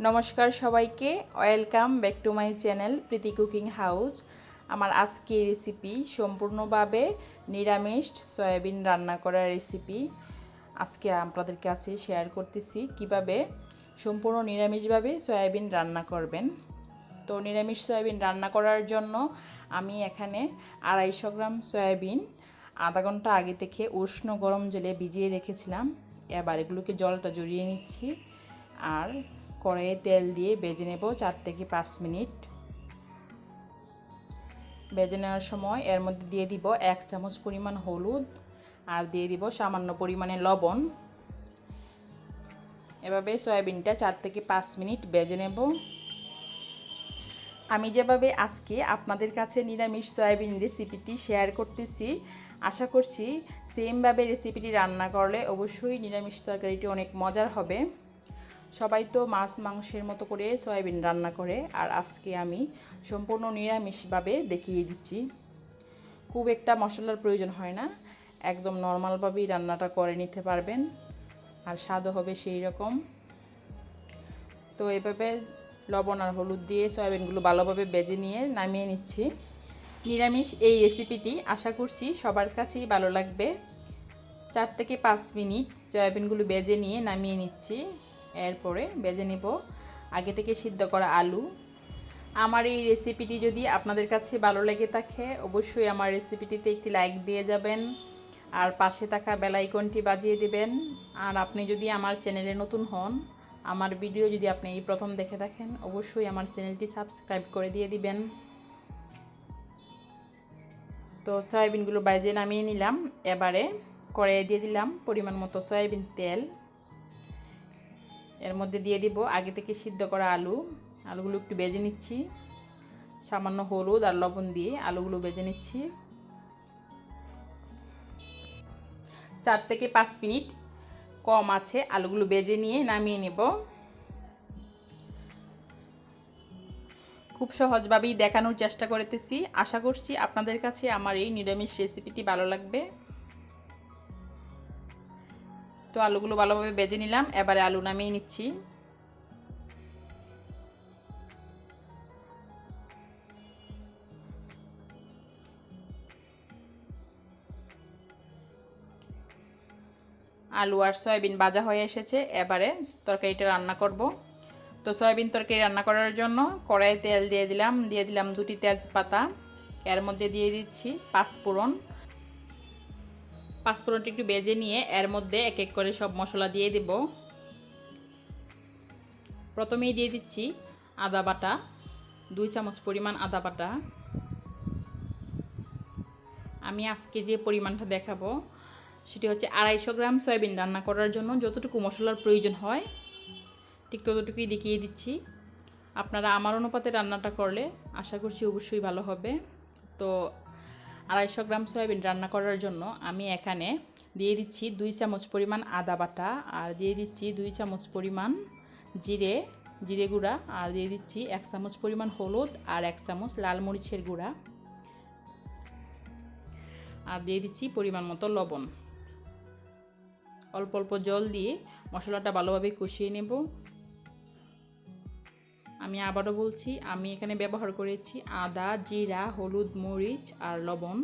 নমস্কার সবাইকে। Welcome back to my channel Priti cooking house আমার আজকের রেসিপি সম্পূর্ণভাবে নিরামিষ সয়াবিন রান্না করার রেসিপি আজকে আপনাদের কাছে শেয়ার করতেছি কীভাবে সম্পূর্ণ নিরামিষভাবে সয়াবিন রান্না করবেন। তো নিরামিষ সয়াবিন রান্না করার জন্য আমি এখানে আড়াইশো গ্রাম সয়াবিন, আধা ঘণ্টা আগে থেকে উষ্ণ গরম জলে ভিজিয়ে রেখেছিলাম। এবার এগুলোকে জলটা জড়িয়ে নিচ্ছি। আর কড়াইয়ে তেল দিয়ে বেজে নেব চার থেকে পাঁচ মিনিট। বেজে নেওয়ার সময় এর মধ্যে দিয়ে দিব এক চামচ পরিমাণ হলুদ আর দিয়ে দিব সামান্য পরিমাণে লবণ। এভাবে সয়াবিনটা চার থেকে পাঁচ মিনিট বেজে নেব। আমি যেভাবে আজকে আপনাদের কাছে নিরামিষ সয়াবিন রেসিপিটি শেয়ার করতেছি, আশা করছি সেমভাবে রেসিপিটি রান্না করলে অবশ্যই নিরামিষ তরকারিটি অনেক মজার হবে। সবাই তো মাছ, মাংসের মতো করে সয়াবিন রান্না করে, আর আজকে আমি সম্পূর্ণ নিরামিষভাবে দেখিয়ে দিচ্ছি। খুব একটা মশলার প্রয়োজন হয় না, একদম নর্মালভাবেই রান্নাটা করে নিতে পারবেন, আর স্বাদও হবে সেই রকম। তো এভাবে লবণ আর হলুদ দিয়ে সয়াবিনগুলো ভালোভাবে বেজে নিয়ে নামিয়ে নিচ্ছি। নিরামিষ এই রেসিপিটি আশা করছি সবার কাছেই ভালো লাগবে। চার থেকে পাঁচ মিনিট সয়াবিনগুলো বেজে নিয়ে নামিয়ে নিচ্ছি। এরপরে বেজে নেব আগে থেকে সিদ্ধ করা আলু। আমার এই রেসিপিটি যদি আপনাদের কাছে ভালো লেগে থাকে, অবশ্যই আমার রেসিপিটিতে একটি লাইক দিয়ে যাবেন, আর পাশে থাকা বেলাইকনটি বাজিয়ে দিবেন। আর আপনি যদি আমার চ্যানেলে নতুন হন, আমার ভিডিও যদি আপনি এই প্রথম দেখে থাকেন, অবশ্যই আমার চ্যানেলটি সাবস্ক্রাইব করে দিয়ে দিবেন। তো সয়াবিনগুলো বাইজে নামিয়ে নিলাম। এবারে কড়াইয়ে দিয়ে দিলাম পরিমাণ মতো সয়াবিন তেল। এর মধ্যে দিয়ে দিব আগে থেকে সিদ্ধ করা আলু। আলুগুলো একটু বেজে নিচ্ছি। সামান্য হলুদ আর লবণ দিয়ে আলুগুলো বেজে নিচ্ছি। চার থেকে পাঁচ মিনিট কম আছে, আলুগুলো বেজে নিয়ে নামিয়ে নেব। খুব সহজভাবেই দেখানোর চেষ্টা করতেছি। আশা করছি আপনাদের কাছে আমার এই নিরামিষ রেসিপিটি ভালো লাগবে। তো আলুগুলো ভালোভাবে বেজে নিলাম, এবারে আলু নামিয়ে নিচ্ছি। আলু আর সয়াবিন ভাজা হয়ে এসেছে, এবারে তরকারিটা রান্না করব। তো সয়াবিন তরকারি রান্না করার জন্য কড়াইয়ে তেল দিয়ে দিলাম দিয়ে দিলাম দুটি তেজপাতা, এর মধ্যে দিয়ে দিচ্ছি পাঁচ পাঁচফোড়ন পাঁচফোড়নটা একটু বেজে নিয়ে এর মধ্যে এক এক করে সব মশলা দিয়ে দেব। প্রথমেই দিয়ে দিচ্ছি আদা বাটা, দুই চামচ পরিমাণ আদা বাটা। আমি আজকে যে পরিমাণটা দেখাবো, সেটি হচ্ছে আড়াইশো গ্রাম সয়াবিন রান্না করার জন্য যতটুকু মশলার প্রয়োজন হয়, ঠিক ততটুকুই দেখিয়ে দিচ্ছি। আপনারা আমার অনুপাতে রান্নাটা করলে আশা করছি অবশ্যই ভালো হবে। তো আড়াইশো গ্রাম সয়াবিন রান্না করার জন্য আমি এখানে দিয়ে দিচ্ছি দুই চামচ পরিমাণ আদা বাটা, আর দিয়ে দিচ্ছি দুই চামচ পরিমাণ জিরে জিরে গুঁড়া, আর দিয়ে দিচ্ছি এক চামচ পরিমাণ হলুদ আর এক চামচ লাল মরিচের গুঁড়া। আর দিয়ে দিচ্ছি পরিমাণ মতো লবণ। অল্প অল্প জল দিয়ে মশলাটা ভালোভাবে কষিয়ে নেব। আমি আবারও বলছি, আমি এখানে ব্যবহার করেছি আদা, জিরা, হলুদ, মরিচ আর লবণ।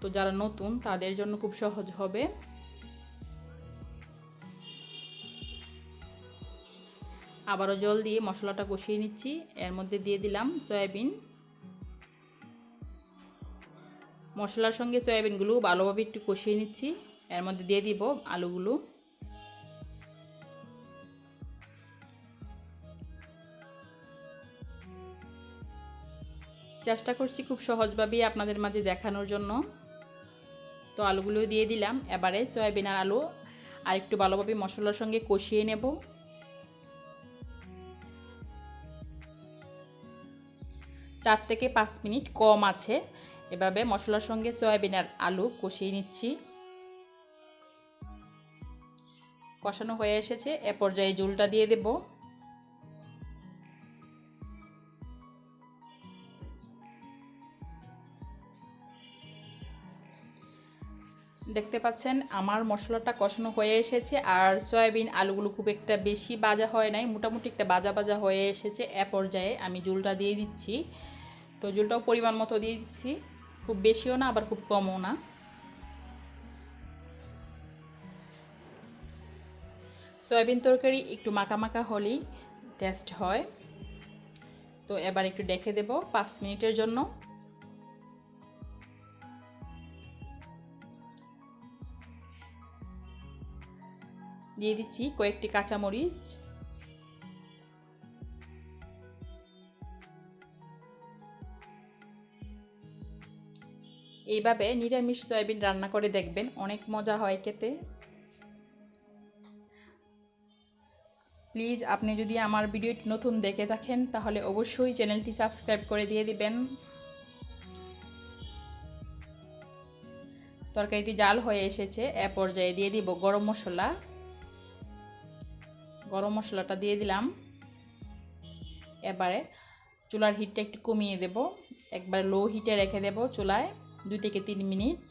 তো যারা নতুন, তাদের জন্য খুব সহজ হবে। আবারও জল দিয়ে মশলাটা কষিয়ে নিচ্ছি। এর মধ্যে দিয়ে দিলাম সয়াবিন। মশলার সঙ্গে সয়াবিনগুলো ভালোভাবে একটু কষিয়ে নিচ্ছি। এর মধ্যে দিয়ে দিব আলুগুলো। চেষ্টা করছি খুব সহজভাবেই আপনাদের মাঝে দেখানোর জন্য। তো আলুগুলো দিয়ে দিলাম। এবারে সয়াবিন আর আলু আর একটু ভালোভাবে মশলার সঙ্গে কষিয়ে নেব। চার থেকে পাঁচ মিনিট কম আছে। এভাবে মশলার সঙ্গে সয়াবিন আর আলু কষিয়ে নিচ্ছি। কষানো হয়ে এসেছে। এ পর্যায়ে জুলটা দিয়ে দেব। দেখতে পাচ্ছেন, আমার মশলাটা কষানো হয়ে এসেছে আর সয়াবিন আলুগুলো খুব একটা বেশি বাজা হয় নাই, মোটামুটি একটা বাজা বাজা হয়ে এসেছে। এ পর্যায়ে আমি জুলটা দিয়ে দিচ্ছি। তো জুলটাও পরিমাণ মতো দিয়ে দিচ্ছি। খুব বেশিও না, আবার খুব কমও না। সয়াবিন তরকারি একটু মাখা মাখা হলেই টেস্ট হয়। তো এবার একটু ডেকে দেব পাঁচ মিনিটের জন্য। দিয়ে দিচ্ছি কয়েকটি কাঁচামরিচ। এইভাবে নিরামিষ সয়াবিন রান্না করে দেখবেন, অনেক মজা হয় খেতে। প্লিজ আপনি যদি আমার ভিডিওটি নতুন দেখে থাকেন, তাহলে অবশ্যই চ্যানেলটি সাবস্ক্রাইব করে দিয়ে দিবেন। তরকারিটি জাল হয়ে এসেছে, এ পর্যায়ে দিয়ে দিব গরম মশলা। গরম মশলাটা দিয়ে দিলাম। এবারে চুলার হিটটা একটু কমিয়ে দেব। একবার লো হিটে রেখে দেব চুলায় দুই থেকে তিন মিনিট।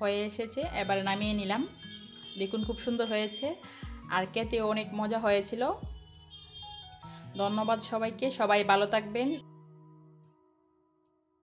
হয়ে এসেছে, এবারে নামিয়ে নিলাম। দেখুন খুব সুন্দর হয়েছে। আর খেতেও অনেক মজা হয়েছিল। ধন্যবাদ সবাইকে, সবাই ভালো থাকবেন।